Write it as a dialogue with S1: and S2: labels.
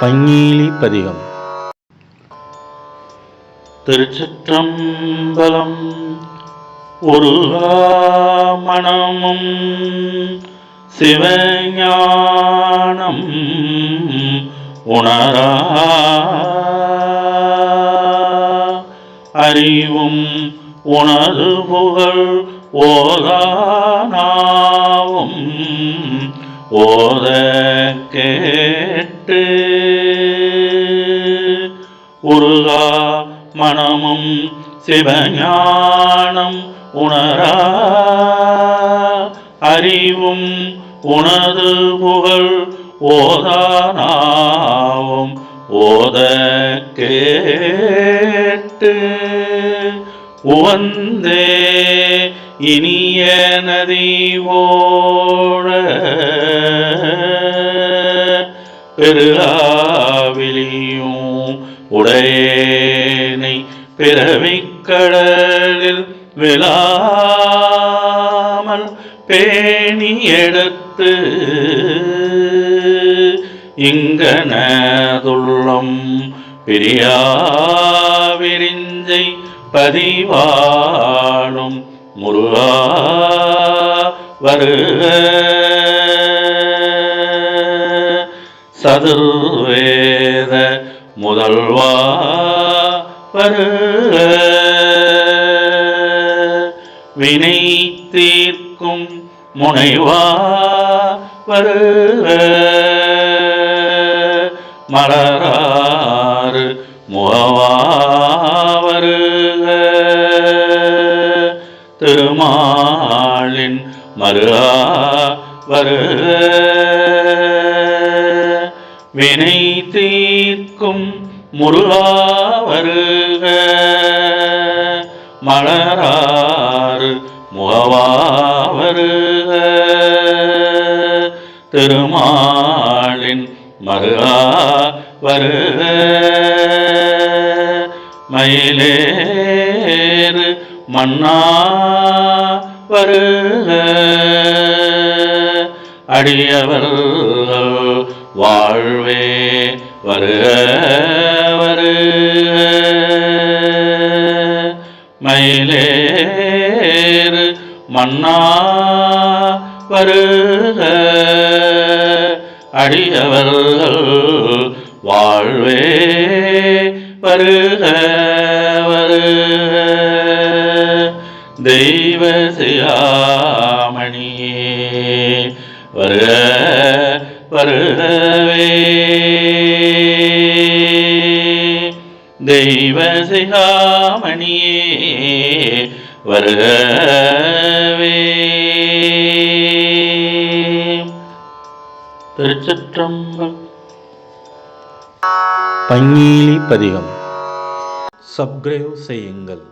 S1: பங்கீலி பதிகம் திருச்சிற்றம்பலம் உருகாமணமும் சிவஞானம் உணரா அறிவும் உணர்வு புகழ் ஓதானாவும் ஓத கேட்டு உருகா மனமும் சிவஞானம் உணரா. அறிவும் உனது புகழ் ஓதானாவும் ஓத கேட்டு. உவந்தே இனிய நதி ஓ பெருளாவிலியும் உடையனை பிறவிக்கடலில் விழாமல் பேணி எடுத்து இங்கனதுள்ளம் பிரியாவிரிஞ்சை பதிவாடும் முருகா வருக. சதுர்வேத முதல்வா வருக வினை தீர்க்கும் முனைவா வருக மலராறு முகவா வருக திருமாலின் மருகா வருக வினை தீர்க்கும் முருகாவருக மலராறு முகவாவருக. திருமாலின் மருகா வருக மயிலேறு மன்னா வருக அடியவர்கள் வாழ்வே வருக வருக. மயிலேறு மன்னா வருக. அடியவர்கள் வாழ்வே வருக வருக. தெய்வ சியாமணியே வருக வருதவே. தெய்வ சிகாமணியே வருகவே திருச்சிற்றம்பலம். பங்கீலி பதிகம். சப்ஸ்கிரைப் செய்யுங்கள்.